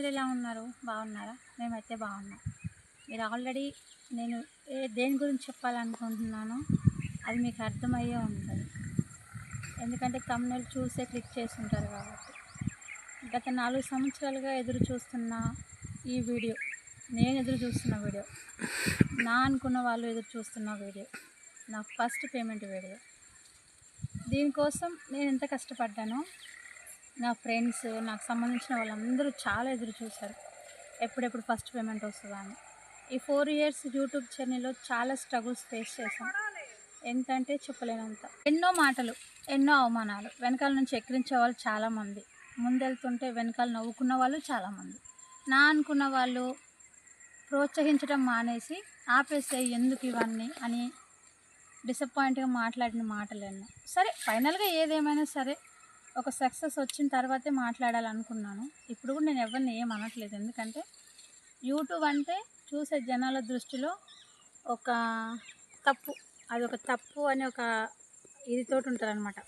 మీరు ఎలా ఉన్నారు? బాగున్నారా? మేమైతే బాగున్నాం. మీరు ఆల్రెడీ నేను ఏ దేని గురించి చెప్పాలనుకుంటున్నానో అది మీకు అర్థమయ్యే ఉంటుంది. ఎందుకంటే తమ్ముళ్ళు చూసే క్లిక్ చేసి ఉంటారు కాబట్టి. గత నాలుగు సంవత్సరాలుగా ఎదురు చూస్తున్న ఈ వీడియో నేను ఎదురు చూస్తున్న వీడియో నా అనుకున్న వాళ్ళు ఎదురు చూస్తున్న వీడియో నా ఫస్ట్ పేమెంట్ వీడియో. దీనికోసం నేను ఎంత కష్టపడ్డానో నా ఫ్రెండ్స్ నాకు సంబంధించిన వాళ్ళందరూ చాలా ఎదురు చూశారు. ఎప్పుడెప్పుడు ఫస్ట్ పేమెంట్ వస్తుందా అని. ఈ ఫోర్ ఇయర్స్ యూట్యూబ్ ఛానల్లో చాలా స్ట్రగుల్స్ ఫేస్ చేశాం. ఎంతంటే చెప్పలేనంత. ఎన్నో మాటలు ఎన్నో అవమానాలు. వెనకాల నుంచి ఎక్కిరించే వాళ్ళు చాలామంది ముందెళ్తుంటే వెనకాల నవ్వుకున్న వాళ్ళు చాలామంది నా అనుకున్న వాళ్ళు ప్రోత్సహించడం మానేసి ఆపేసే ఎందుకు ఇవన్నీ అని డిసప్పాయింట్గా మాట్లాడిన మాటలు ఎన్నో. సరే ఫైనల్గా ఏదేమైనా సరే ఒక సక్సెస్ వచ్చిన తర్వాతే మాట్లాడాలనుకున్నాను. ఇప్పుడు కూడా నేను ఎవరిని ఏం అనట్లేదు. ఎందుకంటే యూట్యూబ్ అంటే చూసే జనాల దృష్టిలో ఒక తప్పు అది ఒక తప్పు అని ఒక ఇదితోటి ఉంటారనమాట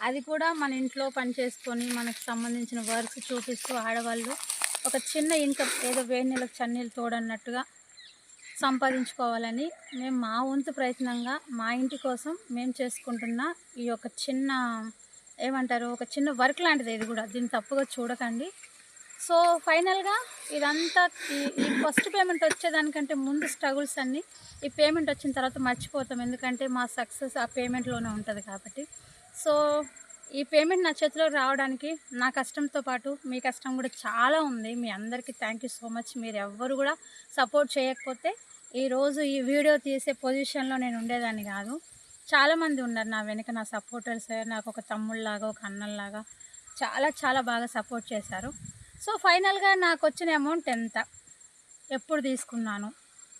అది కూడా మన ఇంట్లో పని చేసుకొని మనకు సంబంధించిన వర్క్ చూపిస్తూ ఆడవాళ్ళు ఒక చిన్న ఇన్కమ్ ఏదో వేడి నీళ్ళకి చన్నీళ్ళు తోడన్నట్టుగా సంపాదించుకోవాలని మేము మా వంతు ప్రయత్నంగా మా ఇంటి కోసం మేము చేసుకుంటున్న ఈ యొక్క చిన్న ఏమంటారు ఒక చిన్న వర్క్ లాంటిది ఇది కూడా దీన్ని తప్పుగా చూడకండి. సో ఫైనల్గా ఇదంతా ఈ ఈ ఫస్ట్ పేమెంట్ వచ్చేదానికంటే ముందు స్ట్రగుల్స్ అన్నీ ఈ పేమెంట్ వచ్చిన తర్వాత మర్చిపోతాం ఎందుకంటే మా సక్సెస్ ఆ పేమెంట్లోనే ఉంటుంది కాబట్టి. సో ఈ పేమెంట్ నా చేతిలో రావడానికి నా కష్టంతో పాటు మీ కష్టం కూడా చాలా ఉంది. మీ అందరికీ థ్యాంక్ యూ సో మచ్. మీరు ఎవ్వరు కూడా సపోర్ట్ చేయకపోతే ఈరోజు ఈ వీడియో తీసే పొజిషన్లో నేను ఉండేదాన్ని కాదు. చాలామంది ఉన్నారు నా వెనుక నా సపోర్టర్స్ నాకు ఒక తమ్ముళ్ళలాగా ఒక అన్నల్లాగా చాలా చాలా బాగా సపోర్ట్ చేశారు. సో ఫైనల్గా నాకు వచ్చిన అమౌంట్ ఎంత? ఎప్పుడు తీసుకున్నాను?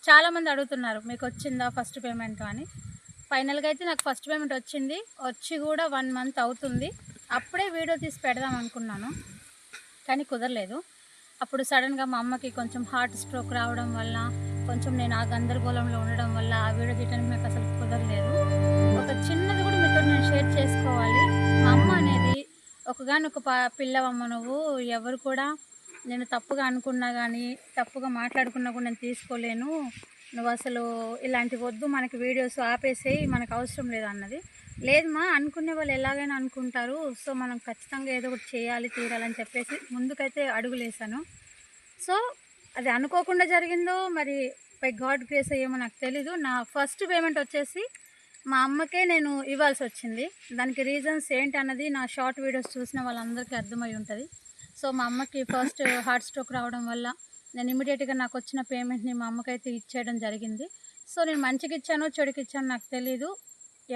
చాలామంది అడుగుతున్నారు మీకు వచ్చిందా ఫస్ట్ పేమెంట్? అని. ఫైనల్గా అయితే నాకు ఫస్ట్ పేమెంట్ వచ్చింది. వచ్చి కూడా వన్ మంత్ అవుతుంది. అప్పుడే వీడియో తీసి పెడదాం అనుకున్నాను కానీ కుదరలేదు. అప్పుడు సడన్గా మా అమ్మకి కొంచెం హార్ట్ స్ట్రోక్ రావడం వల్ల కొంచెం నేను ఆ గందరగోళంలో ఉండడం వల్ల ఆ వీడియో తీయడానికి నాకు అసలు కుదరలేదు. ఒక చిన్నది కూడా మీతో నేను షేర్ చేసుకోవాలి. మా అమ్మ అనేది ఒకగానొక ఒక పిల్లవమ్మ నువ్వు. ఎవరు కూడా నేను తప్పుగా అనుకున్నా కానీ తప్పుగా మాట్లాడుకున్నా కూడా నేను తీసుకోలేను. నువ్వు అసలు ఇలాంటి వద్దు. మనకి వీడియోస్ ఆపేసేయి. మనకు అవసరం లేదు అన్నది. లేదు మా అనుకునే వాళ్ళు ఎలాగైనా అనుకుంటారు. సో మనం ఖచ్చితంగా ఏదో ఒకటి చేయాలి తీరాలని చెప్పేసి ముందుకైతే అడుగులేసాను సో అది అనుకోకుండా జరిగిందో మరి బై గాడ్ గ్రేస్ అయ్యేమో నాకు తెలీదు. నా ఫస్ట్ పేమెంట్ వచ్చేసి మా అమ్మకే నేను ఇవ్వాల్సి వచ్చింది. దానికి రీజన్స్ ఏంటి అన్నది నా షార్ట్ వీడియోస్ చూసిన వాళ్ళందరికీ అర్థమై ఉంటుంది. సో మా అమ్మకి ఫస్ట్ హార్ట్ స్ట్రోక్ రావడం వల్ల నేను ఇమీడియట్గా నాకు వచ్చిన పేమెంట్ని మా అమ్మకైతే ఇచ్చేయడం జరిగింది. సో నేను మంచికి ఇచ్చానో చెడుకి ఇచ్చానో నాకు తెలీదు.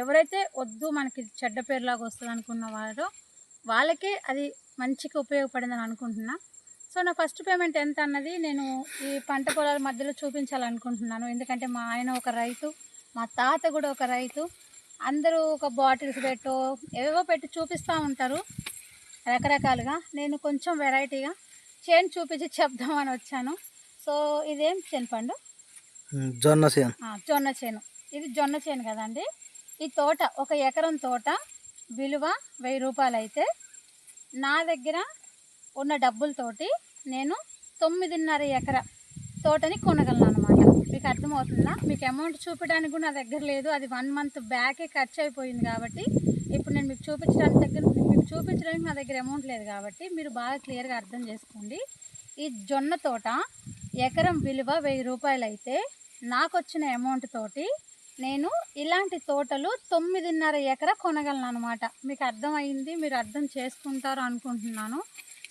ఎవరైతే వద్దు మనకి చెడ్డ పేరులాగా వస్తుంది అనుకున్న వారో వాళ్ళకే అది మంచిగా ఉపయోగపడిందని అనుకుంటున్నా. సో నా ఫస్ట్ పేమెంట్ ఎంత అన్నది నేను ఈ పంట పొలాల మధ్యలో చూపించాలనుకుంటున్నాను. ఎందుకంటే మా ఆయన ఒక రైతు మా తాత కూడా ఒక రైతు. అందరూ ఒక బాటిల్స్ పెట్టో ఏవేవో పెట్టి చూపిస్తూ ఉంటారు రకరకాలుగా. నేను కొంచెం వెరైటీగా చేను చూపించి చెప్దామని వచ్చాను. సో ఇదేం చెనపండు జొన్న సేను ఆ, జొన్న చేను. ఇది జొన్న చేను కదండి. ఈ తోట ఒక ఎకరం తోట విలువ వెయ్యి రూపాయలు అయితే నా దగ్గర ఉన్న డబ్బులతోటి నేను తొమ్మిదిన్నర ఎకర తోటని కొనగలను అనమాట మీకు అర్థమవుతుందా? మీకు అమౌంట్ చూపించడానికి కూడా నా దగ్గర లేదు. అది వన్ మంత్ బ్యాకే ఖర్చు అయిపోయింది కాబట్టి ఇప్పుడు నేను మీకు చూపించడానికి దగ్గర మీకు చూపించడానికి నా దగ్గర అమౌంట్ లేదు కాబట్టి మీరు బాగా క్లియర్గా అర్థం చేసుకోండి. ఈ జొన్న తోట ఎకరం విలువ వెయ్యి రూపాయలు అయితే నాకు వచ్చిన అమౌంట్ తోటి నేను ఇలాంటి తోటలు తొమ్మిదిన్నర ఎకర కొనగలను అనమాట మీకు అర్థమైంది మీరు అర్థం చేసుకుంటారు అనుకుంటున్నాను.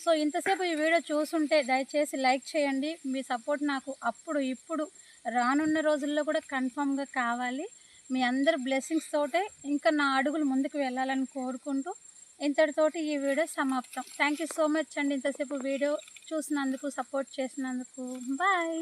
సో ఇంతసేపు ఈ వీడియో చూసుంటే దయచేసి లైక్ చేయండి. మీ సపోర్ట్ నాకు అప్పుడు ఇప్పుడు రానున్న రోజుల్లో కూడా కన్ఫామ్గా కావాలి. మీ అందరి బ్లెస్సింగ్స్ తోటే ఇంకా నా అడుగులు ముందుకు వెళ్ళాలని కోరుకుంటూ ఇంతటితోటి ఈ వీడియో సమాప్తం. థ్యాంక్ యూ సో మచ్ అండి ఇంతసేపు వీడియో చూసినందుకు సపోర్ట్ చేసినందుకు. బాయ్